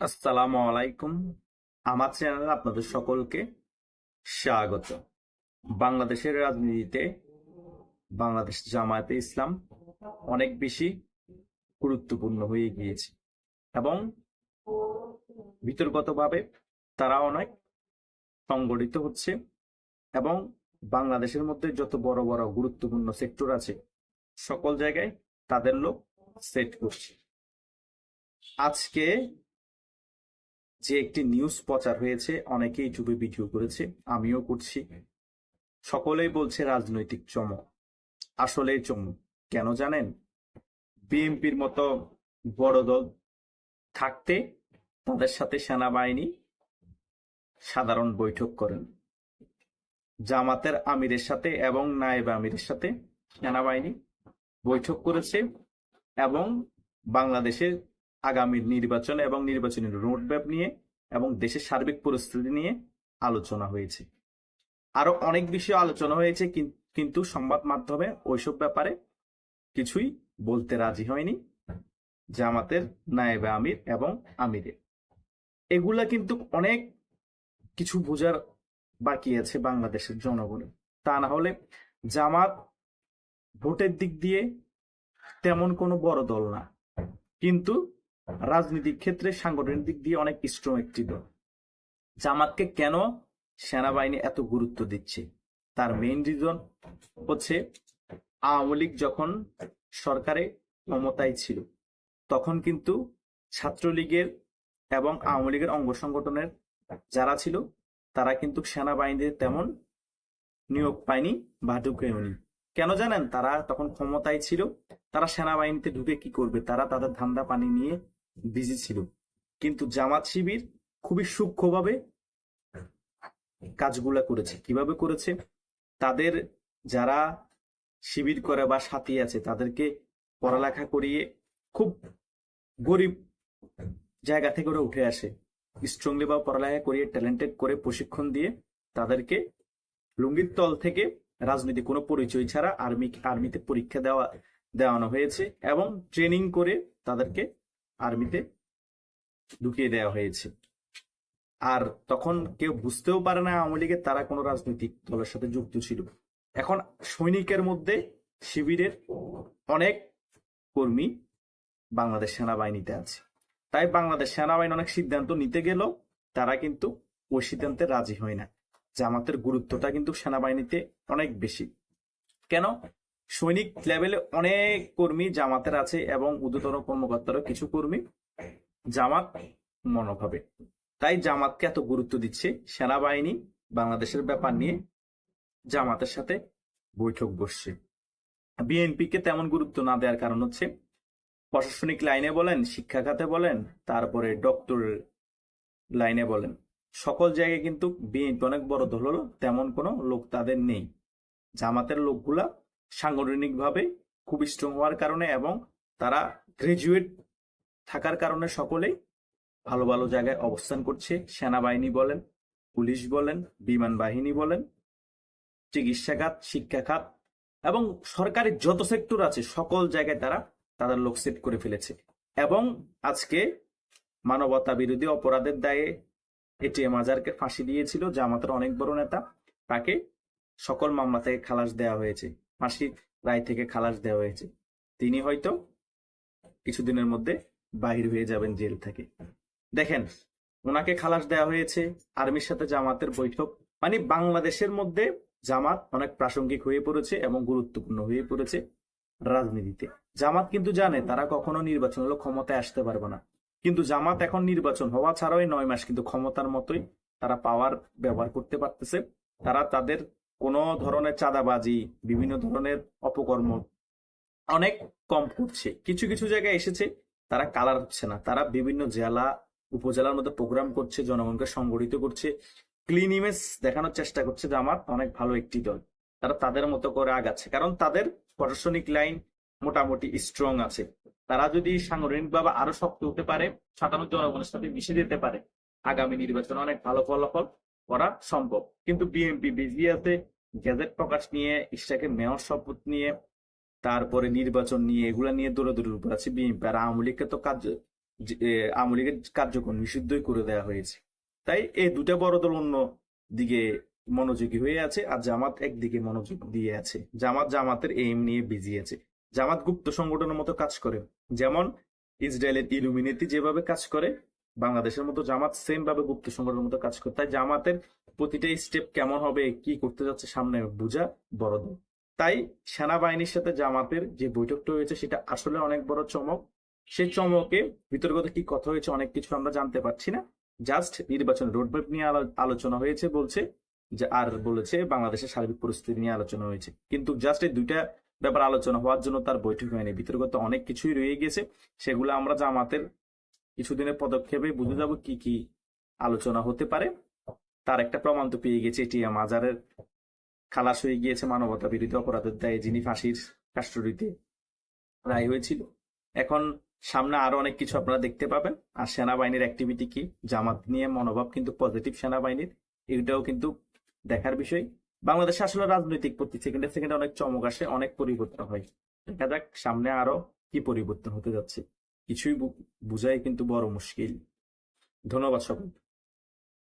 আসসালামু আলাইকুম। আমার চ্যানেলে আপনাদের সকলকে স্বাগত। বাংলাদেশের রাজনীতিতে বাংলাদেশ জামায়াতে ইসলাম অনেক বেশি গুরুত্বপূর্ণ হয়ে গিয়েছে এবং বিতর্কতভাবে তারা অনেক সংগঠিত হচ্ছে এবং বাংলাদেশের মধ্যে যত বড় বড় গুরুত্বপূর্ণ সেক্টর আছে, সকল জায়গায় তাদের লোক সেট করছে। আজকে যে একটি নিউজ প্রচার হয়েছে অনেকে ইউটিউবে ভিডিও করেছে, আমিও করছি। সকলেই বলছে রাজনৈতিক চমক। আসলে চমক, কেন জানেন? বিএনপির মতো বড় দল থাকতে তাদের সাথে সেনাবাহিনী সাধারণ বৈঠক করেন। জামাতের আমিরের সাথে এবং নায়েব আমিরের সাথে সেনাবাহিনী বৈঠক করেছে এবং বাংলাদেশের আগামী নির্বাচন এবং নির্বাচনী রোডম্যাপ নিয়ে এবং দেশের সার্বিক পরিস্থিতি নিয়ে আলোচনা হয়েছে। আরও অনেক বিষয়ে আলোচনা হয়েছে, কিন- কিন্তু সংবাদ মাধ্যমে ওইসব ব্যাপারে কিছুই বলতে রাজি হয়নি জামাতের নায়েবে আমির এবং আমিরে এগুলা কিন্তু অনেক কিছু বোঝার বাকি আছে বাংলাদেশের জনগণের। তা না হলে জামাত ভোটের দিক দিয়ে তেমন কোনো বড় দল না। কিন্তু রাজনৈতিক ক্ষেত্রে সাংগঠনিক দিক দিয়ে অনেক স্ট্রং একটি দল। জামাতকে কেন সেনাবাহিনী এত গুরুত্ব দিচ্ছে? তার মেইন রিজন হচ্ছে আওয়ামী লীগ যখন সরকারে ক্ষমতায় ছিল, তখন কিন্তু ছাত্রলীগের এবং আওয়ামী লীগের অঙ্গ সংগঠনের যারা ছিল, তারা কিন্তু সেনাবাহিনীতে তেমন নিয়োগ পায়নি বা ঢুকেওনি। কেন জানেন? তারা তখন ক্ষমতায় ছিল, তারা সেনাবাহিনীতে ঢুকে কি করবে? তারা তাদের ধান্দা পানি নিয়ে বিজি ছিল। কিন্তু জামাত শিবির খুবই সূক্ষ্মভাবে কাজগুলা করেছে। কীভাবে করেছে? তাদের যারা শিবির করে বা সাথী আছে, তাদেরকে পড়ালেখা করিয়ে খুব গরিব জায়গা থেকে ওরা উঠে আসে। স্ট্রংলি বা পড়ালেখা করিয়ে ট্যালেন্টেড করে প্রশিক্ষণ দিয়ে তাদেরকে লুঙ্গির তল থেকে রাজনীতি, কোনো পরিচয় ছাড়া আর্মি আর্মিতে পরীক্ষা দেওয়া, দেওয়ানো হয়েছে এবং ট্রেনিং করে তাদেরকে আর্মিতে ঢুকিয়ে দেওয়া হয়েছে। আর তখন কেউ বুঝতেও পারে না আওয়ামী লীগের তারা কোনো রাজনৈতিক দলের সাথে যুক্ত ছিল। এখন সৈনিকের মধ্যে শিবিরের অনেক কর্মী বাংলাদেশ সেনাবাহিনীতে আছে। তাই বাংলাদেশ সেনাবাহিনী অনেক সিদ্ধান্ত নিতে গেলেও তারা কিন্তু ওই সিদ্ধান্তে রাজি হয় না। জামাতের গুরুত্বটা কিন্তু সেনাবাহিনীতে অনেক বেশি। কেন? সৈনিক লেভেলে অনেক কর্মী জামাতের আছে এবং উদ্যতন কর্মকর্তারও কিছু কর্মী জামাত মনোভাবে তাই জামাতকে এত গুরুত্ব দিচ্ছে সেনাবাহিনী, বাংলাদেশের ব্যাপার নিয়ে জামাতের সাথে বৈঠক বসছে। বিএনপিকে তেমন গুরুত্ব না দেওয়ার কারণ হচ্ছে, প্রশাসনিক লাইনে বলেন, শিক্ষা খাতে বলেন, তারপরে ডক্টর লাইনে বলেন। সকল জায়গায় কিন্তু বিএনপি অনেক বড় দল হলো, তেমন কোনো লোক তাদের নেই। জামাতের লোকগুলা সাংগঠনিকভাবে খুব স্ট্রং হওয়ার কারণে এবং তারা গ্রাজুয়েট থাকার কারণে সকলেই ভালো ভালো জায়গায় অবস্থান করছে। সেনাবাহিনী বলেন, পুলিশ বলেন, বিমান বাহিনী বলেন চিকিৎসা খাত শিক্ষা খাত এবং সরকারি যত সেক্টর আছে, সকল জায়গায় তারা তাদের লোক সেট করে ফেলেছে। এবং আজকে মানবতা বিরোধী অপরাধের দায়ে এটিএম আজারকে ফাঁসি দিয়েছিল, জামাতের অনেক বড় নেতা। তাকে সকল মামলা থেকে খালাস দেওয়া হয়েছে। ফাঁসি রায় থেকে খালাস দেওয়া হয়েছে। তিনি হয়তো কিছুদিনের মধ্যে বাহির হয়ে যাবেন জেল থেকে। দেখেন, ওনাকে খালাস দেওয়া হয়েছে আর্মির সাথে জামাতের বৈঠক। মানে বাংলাদেশের মধ্যে জামাত অনেক প্রাসঙ্গিক হয়ে পড়েছে এবং গুরুত্বপূর্ণ হয়ে পড়েছে রাজনীতিতে। জামাত কিন্তু জানে, তারা কখনো নির্বাচন হলো ক্ষমতায় আসতে পারবে না। কিন্তু জামাত এখন নির্বাচন হওয়া ছাড়াও নয় মাস কিন্তু ক্ষমতার মতোই তারা পাওয়ার ব্যবহার করতে পারতেছে। তারা তাদের কোনো ধরনের চাঁদাবাজি, বিভিন্ন ধরনের অপকর্ম অনেক কম করছে কিছু কিছু জায়গায় এসেছে, তারা কালার হচ্ছে না। তারা বিভিন্ন জেলা, উপজেলার মধ্যে প্রোগ্রাম করছে, জনগণকে সংগঠিত করছে। ক্লিন ইমেজ দেখানোর চেষ্টা করছে যে আমার অনেক ভালো একটি দল। তারা তাদের মতো করে আগাচ্ছে। কারণ তাদের প্রশাসনিক লাইন মোটামুটি স্ট্রং আছে। তারা যদি সাংগঠনিকভাবে আরও শক্ত হতে পারে, সাধারণ জনগণের সাথে মিশে যেতে পারে, আগামী নির্বাচনে অনেক ভালো ফলাফল করা সম্ভব। কিন্তু বিএনপি বিজি আছে গ্যাজেট প্রকাশ নিয়ে ইশাকে মেয়র শপথ নিয়ে, তারপরে নির্বাচন নিয়ে, এগুলা নিয়ে দৌড়াদৌড়ির উপর আছে বিএনপি আর আওয়ামী লীগকে তো কার্য আওয়ামী লীগের কার্যক্রম নিষিদ্ধই করে দেওয়া হয়েছে। তাই এই দুটা বড় দল অন্য দিকে মনোযোগী হয়ে আছে, আর জামাত একদিকে মনোযোগ দিয়ে আছে। জামাত জামাতের এইম নিয়ে বিজি আছে। জামাত গুপ্ত সংগঠনের মতো কাজ করে। যেমন ইসরায়েলের ইলুমিনেতি যেভাবে কাজ করে বাংলাদেশের মতো জামাত সেম ভাবে গুপ্ত সংগঠনের মতো কাজ করে। তাই জামাতের প্রতিটা স্টেপ কেমন হবে, কি করতে যাচ্ছে সামনে বোঝা বড় তাই সেনাবাহিনীর সাথে জামাতের যে বৈঠকটা হয়েছে, সেটা আসলে অনেক বড় চমক। সেই চমকে বিতর্কত কি কথা হয়েছে, অনেক কিছু আমরা জানতে পারছি না। জাস্ট নির্বাচন রোডম্যাপ নিয়ে আলো- আলোচনা হয়েছে বলছে, যে আর বলেছে বাংলাদেশের সার্বিক পরিস্থিতি নিয়ে আলোচনা হয়েছে। কিন্তু জাস্ট এই দুইটা ব্যাপার আলোচনা হওয়ার জন্য তার বৈঠক হয়নি। বিতর্কত অনেক কিছুই রয়ে গেছে। সেগুলো আমরা জামাতের কিছুদিনের পদক্ষেপে বুঝে যাব কি কি আলোচনা হতে পারে। তার একটা প্রমাণ তো পেয়ে গেছে এটি মাজারের খালাস হয়ে গিয়েছে মানবতা বিরোধী অপরাধের দায়ে যিনি ফাঁসির কাস্টডিতে রায় হয়েছিল। এখন সামনে আরও অনেক কিছু আপনারা দেখতে পাবেন। আর সেনাবাহিনীর অ্যাক্টিভিটি কি? জামাত নিয়ে মনোভাব কিন্তু পজিটিভ সেনাবাহিনীর এটাও কিন্তু দেখার বিষয়। বাংলাদেশে আসলে রাজনৈতিক প্রতি সেকেন্ডে সেকেন্ডে অনেক চমক আসে অনেক পরিবর্তন হয়। দেখা যাক সামনে আরও কি পরিবর্তন হতে যাচ্ছে। কিছুই বোঝাই কিন্তু বড় মুশকিল। ধন্যবাদ সকল